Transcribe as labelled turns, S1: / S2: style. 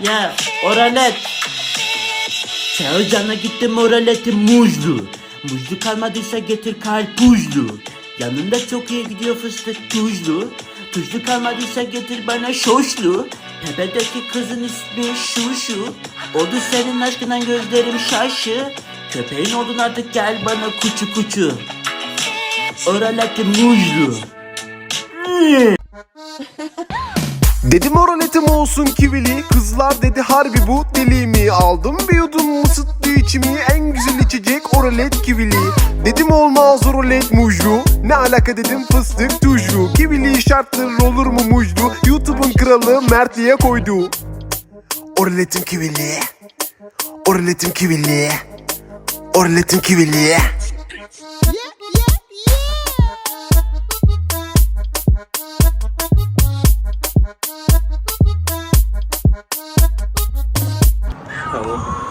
S1: Ya oralet. Çağırcan'a gittim oraleti muzlu. Muzlu kalmadıysa getir karpuzlu. Yanında çok iyi gidiyor fıstık tuzlu. Tuzlu kalmadıysa getir bana şoşlu. Tepedeki kızın ismi Şuşu. Oldu senin aşkından gözlerim şaşı. Köpeğin oldun artık gel bana kuçu kuçu. Oraleti muzlu.
S2: Dedim oraletim olsun kivili Kızlar dedi harbi bu deli Aldım bir yudum ısıttı içimi En güzel içecek oralet kivili. Dedim olmaz oralet mujlu Ne alaka? dedim fıstık tujlu Kivili şarttır olur mu mujlu? YouTube'un kralı Mertli'ye koydu. Oraletim kivili Oraletim kivili Oraletim kivili
S1: Tao.